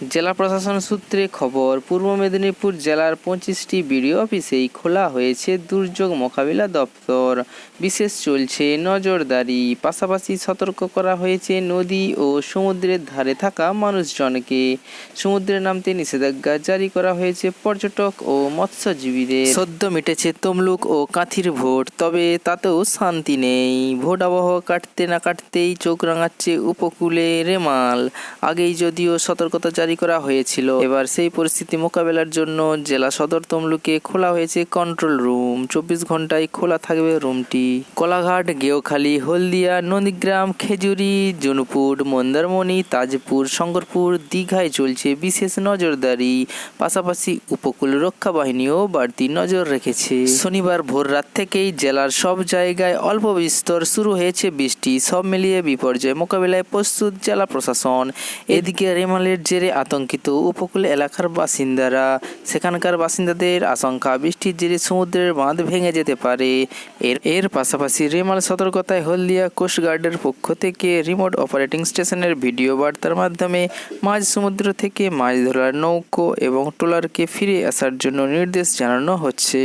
জেলা প্রশাসন সূত্রে খবর, পূর্ব মেদিনীপুর জেলার পঁচিশটি বিডিও অফিসেই খোলা হয়েছে দুর্যোগ মোকাবিলা দপ্তর। বিশেষ চলছে নজরদারি, পাশাপাশি সতর্ক করা হয়েছে নদী ও সমুদ্রের ধারে থাকা মানুষজনকে। সমুদ্রে নামতে নিষেধাজ্ঞা জারি করা হয়েছে পর্যটক ও মৎস্যজীবীদের। সদ্য মিটেছে তমলুক ও কাঁথির ভোট, তবে তাতেও শান্তি নেই। ভোট আবহাওয়া কাটতে না কাটতেই চোখ রাঙাচ্ছে উপকূলে রেমাল। আগেই যদিও সতর্কতা জারি করা হয়েছিল। এবার সেই পরিস্থিতি মোকাবেলার জন্য জেলা সদর তমলুকে খোলা হয়েছে কন্ট্রোল রুম চব্বিশ ঘন্টায় খোলা থাকবে রুমটি। কোলাঘাট, গেওখালী, হলদিয়া, নন্দীগ্রাম, খেজুরি, জুনপুর, মন্দারমণি, তাজপুর, শঙ্করপুর দীঘায় চলছে বিশেষ নজরদারি। পাশাপাশি উপকূল রক্ষা বাহিনীও বাড়তি নজর রেখেছে। শনিবার ভোর রাত থেকেই জেলার সব জায়গায় অল্প বিস্তর শুরু হয়েছে বৃষ্টি। সব মিলিয়ে বিপর্যয় মোকাবিলায় প্রস্তুত জেলা প্রশাসন। এদিকে রেমালের জেরে আতঙ্কিত উপকূল এলাকার বাসিন্দারা। সেখানকার বাসিন্দাদের আশঙ্কা, বৃষ্টির জেরে সমুদ্রের বাঁধ ভেঙে যেতে পারে। এর এর পাশাপাশি রেমাল সতর্কতায় হলদিয়া কোস্টগার্ডের পক্ষ থেকে রিমোট অপারেটিং স্টেশনের ভিডিও বার্তার মাধ্যমে মাঝ সমুদ্র থেকে মাছ ধরার নৌকো এবং ট্রলারকে ফিরে আসার জন্য নির্দেশ জানানো হচ্ছে।